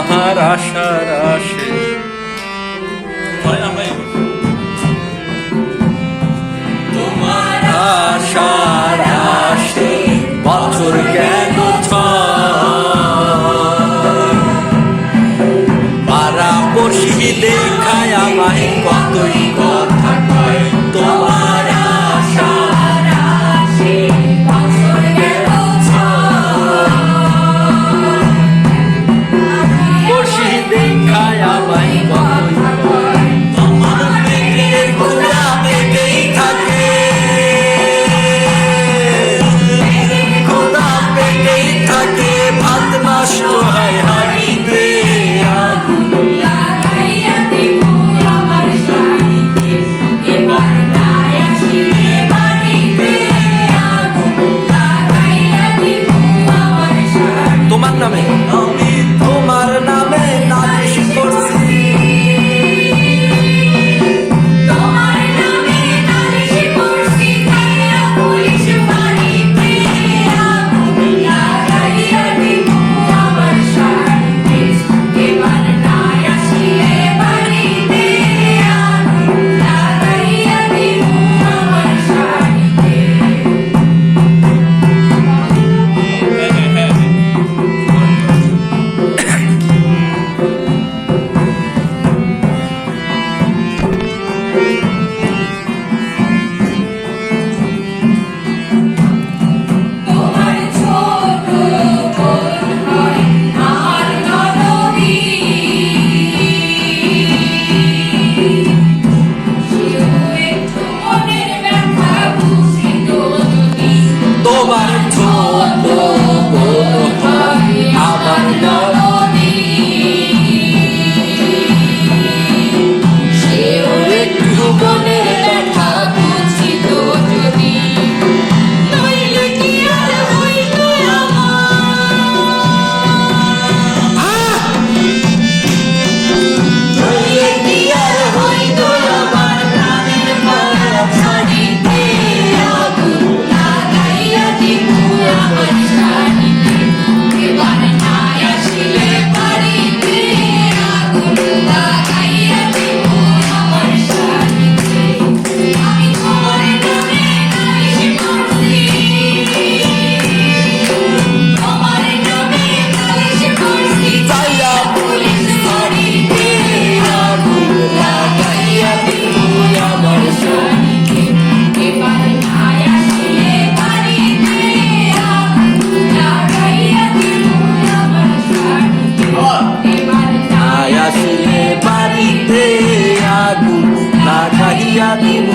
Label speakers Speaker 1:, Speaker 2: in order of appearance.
Speaker 1: তোমার
Speaker 2: আশার আসলে বাড়িতে আগুন লাগাইয়া দিব